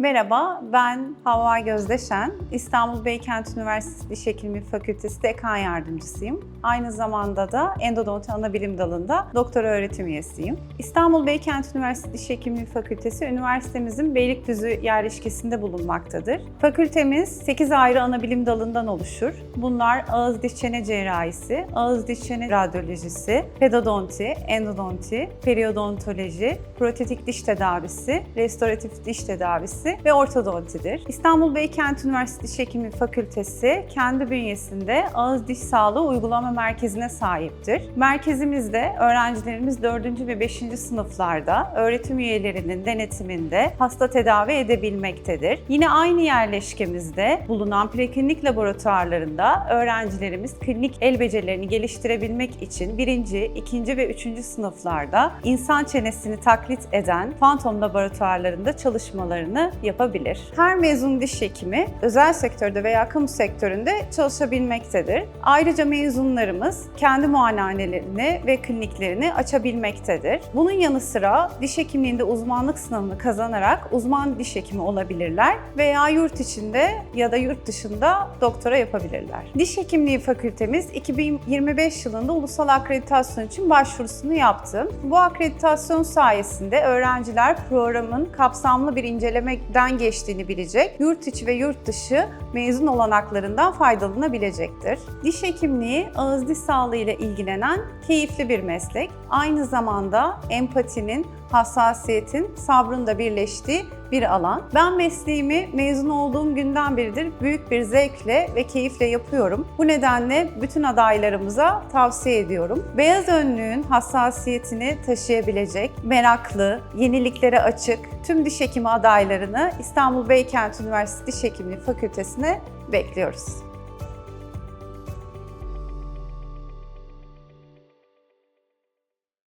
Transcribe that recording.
Merhaba, ben Havva Gözdeşen. İstanbul Beykent Üniversitesi Diş Hekimliği Fakültesi Dekan Yardımcısıyım. Aynı zamanda da Endodonti Anabilim Dalı'nda doktora öğretim üyesiyim. İstanbul Beykent Üniversitesi Diş Hekimliği Fakültesi üniversitemizin Beylikdüzü yerleşkesinde bulunmaktadır. Fakültemiz 8 ayrı anabilim dalından oluşur. Bunlar ağız diş çene cerrahisi, ağız diş çene radyolojisi, pedodonti, endodonti, periodontoloji, protetik diş tedavisi, restoratif diş tedavisi ve ortodontidir. İstanbul Beykent Üniversitesi Diş Hekimliği Fakültesi kendi bünyesinde ağız diş sağlığı uygulama merkezine sahiptir. Merkezimizde öğrencilerimiz 4. ve 5. sınıflarda öğretim üyelerinin denetiminde hasta tedavi edebilmektedir. Yine aynı yerleşkemizde bulunan preklinik laboratuvarlarında öğrencilerimiz klinik el becerilerini geliştirebilmek için 1. 2. ve 3. sınıflarda insan çenesini taklit eden fantom laboratuvarlarında çalışmalarını yapabilir. Her mezun diş hekimi özel sektörde veya kamu sektöründe çalışabilmektedir. Ayrıca mezunlarımız kendi muayenehanelerini ve kliniklerini açabilmektedir. Bunun yanı sıra diş hekimliğinde uzmanlık sınavını kazanarak uzman diş hekimi olabilirler veya yurt içinde ya da yurt dışında doktora yapabilirler. Diş hekimliği fakültemiz 2025 yılında ulusal akreditasyon için başvurusunu yaptı. Bu akreditasyon sayesinde öğrenciler programın kapsamlı bir incelemeden geçtiğini bilecek, yurt içi ve yurt dışı mezun olanaklarından faydalanabilecektir. Diş hekimliği ağız diş sağlığı ile ilgilenen keyifli bir meslek. Aynı zamanda empatinin, hassasiyetin, sabrın da birleştiği bir alan. Ben mesleğimi mezun olduğum günden beridir büyük bir zevkle ve keyifle yapıyorum. Bu nedenle bütün adaylarımıza tavsiye ediyorum. Beyaz önlüğün hassasiyetini taşıyabilecek, meraklı, yeniliklere açık tüm diş hekimi adaylarını İstanbul Beykent Üniversitesi Diş Hekimliği Fakültesine bekliyoruz.